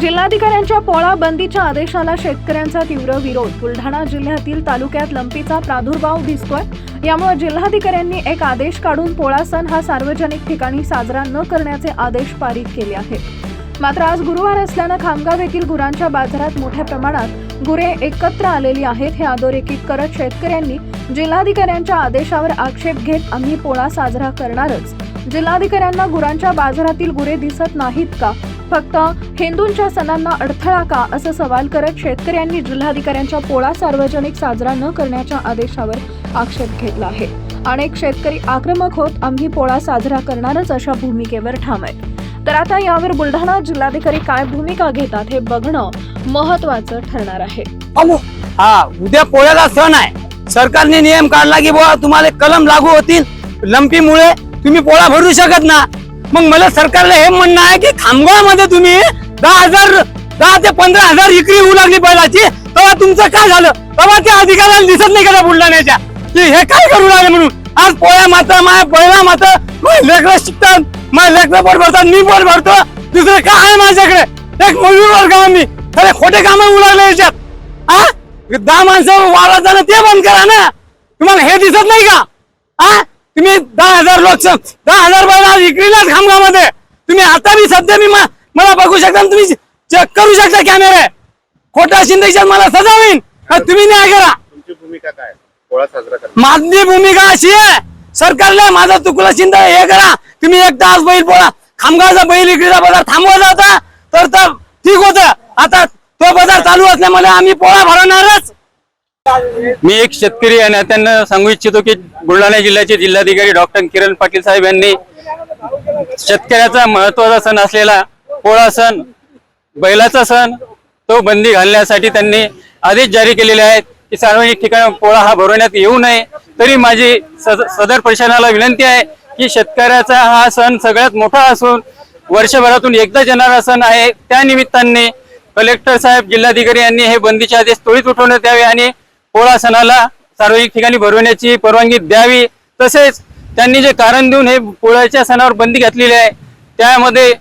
जिल्हाधिकाऱ्यांच्या पोळा बंदीच्या आदेशाला शेतकऱ्यांचा तीव्र विरोध. बुलढाणा जिल्ह्यातील तालुक्यात लंपीचा प्रादुर्भाव दिसतोय. यामुळे जिल्हाधिकाऱ्यांनी एक आदेश काढून पोळा सण हा सार्वजनिक ठिकाणी साजरा न करण्याचे आदेश पारित केले आहेत. मात्र आज गुरुवार असल्यानं खामगाव येथील गुरांच्या बाजारात मोठ्या प्रमाणात गुरे एकत्र आलेली आहेत हे अधोरेखित करत शेतकऱ्यांनी जिल्हाधिकाऱ्यांच्या आदेशावर आक्षेप घेत आम्ही पोळा साजरा करणारच. जिल्हाधिकाऱ्यांना गुरांच्या बाजारातील गुरे दिसत नाहीत का? फक्त हिंदूंच्या सणांना अडथळा का असं सवाल करत शेतकऱ्यांनी जिल्हाधिकाऱ्यांच्या पोळा सार्वजनिक साजरा न करण्याच्या आदेशावर आक्षेप घेतला आहे. अनेक शेतकरी आक्रमक होत आम्ही पोळा साजरा करणारच अशा भूमिकेवर ठाम आहेत. तर आता यावर बुलढाणा जिल्हाधिकारी काय भूमिका घेतात हे बघणं महत्वाचं ठरणार आहे. हा उद्या पोळ्याला सण आहे. सरकारने नियम काढला की बुवा तुम्हाला कलम लागू होतील. लंपीमुळे तुम्ही पोळा भरू शकत ना. मग मला सरकारला हे म्हणणं आहे की खामगावमध्ये तुम्ही दहा हजार दहा ते पंधरा हजार विक्री होऊ लागली बैलाची तेव्हा तुमचं काय झालं? तेव्हा त्या अधिकाऱ्याला दिसत नाही का बुलढाण्याच्या? की हे काय करू लागले म्हणून? आज पोळ्या माता माय बैला माता लेकरं शिकतात माझ्या लेकरं पोट भरतात मी पोट भरतो दुसरं काय आहे माझ्याकडे? एक मजूर वर्ग मी खरे खोटे काम होऊ लागले याच्यात. आ? दहा माणसं वावरात जाणं ते बंद करा ना. तुम्हाला हे दिसत नाही का? आ? तुम्ही दहा हजार लोक दहा हजार बैल आज विक्रीलाच खामगावमध्ये. तुम्ही आता मी सध्या मी मला बघू शकता तुम्ही चेक करू शकता कॅमेरे. खोटा शिंदेच्यात मला सजा होईल हा, तुम्ही नाही करा. तुमची भूमिका काय? पोळा साजरा करा. माझी भूमिका अशी आहे. सरकारला माझा चुकलं चिंता हे करा. तुम्ही एक तास बैल पोळा. खामगावचा बैल विक्रीचा बाजार थांबवायचा होता. तर तर ठीक होत. आता तो बाजार चालू असल्यामुळे आम्ही पोळा भरवणारच. मी एक शेतकरी आहे आणि त्यांना सांगू इच्छितो की बुलढाणा जिल्ह्याचे जिल्हाधिकारी डॉक्टर किरण पाटील साहेब यांनी शेतकऱ्याचा महत्त्वाचा सण असलेला पोळा सण बैलाचा सण तो बंदी घालण्यासाठी त्यांनी आदेश जारी केलेले आहेत की सार्वजनिक ठिकाणी पोळा हा भरवण्यात येऊ नये. तरी माझी सदर प्रशासनाला विनंती आहे की शेतकऱ्याचा हा सण सगळ्यात मोठा असून वर्षभरातून एकदा येणारा सण आहे. त्या निमित्ताने कलेक्टर साहेब जिल्हाधिकारी यांनी हे बंदीचे आदेश त्वरित उठवण्यात यावे आणि पोळा सणाला सार्वजनिक ठिकाणी भरवण्याची परवानगी द्यावी. तसेच त्यांनी जे कारण देऊन हे पोळ्याच्या सणावर बंदी घातलेली आहे त्यामध्ये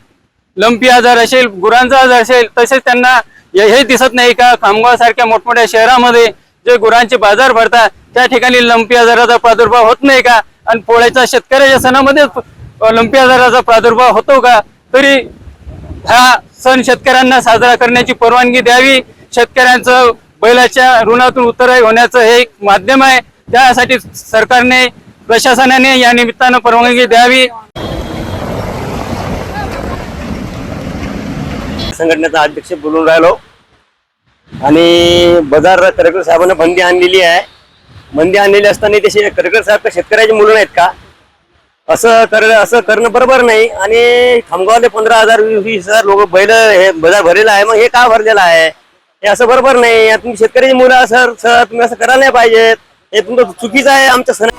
लंपी आजार असेल गुरांचा आजार असेल तसेच त्यांना हे दिसत नाही का? खामगावसारख्या मोठमोठ्या शहरामध्ये जे गुरांचे बाजार भरतात त्या ठिकाणी लंपी आजाराचा प्रादुर्भाव होत नाही का? आणि पोळ्याच्या शेतकऱ्याच्या सणामध्ये लंपी आजाराचा प्रादुर्भाव होतो का? तरी हा सण शेतकऱ्यांना साजरा करण्याची परवानगी द्यावी. शेतकऱ्यांचं बैलाच्या ऋणातून उतराई होण्याचं हे एक माध्यम आहे. त्यासाठी सरकारने प्रशासनाने या निमित्तानं परवानगी द्यावी. संघटनेचा अध्यक्ष बोलून राहिलो. आणि बाजार करकर साहेबांना बंदी आणलेली आहे. बंदी आणलेली असताना ते करकर साहेब शेतकऱ्याचे शेतकऱ्याची मुलं नाहीत का? असं कर असं करणं बरोबर नाही. आणि खामगावले पंधरा हजार वीस वीस हजार लोक बैल हे बाजार भरलेला आहे. मग हे का भरलेलं आहे? हे असं बरोबर नाही. या तुम्ही शेतकऱ्याची मुलं सर सर तुम्ही असं करायला नाही पाहिजेत. हे तुमचं चुकीचं आहे आमच्या सण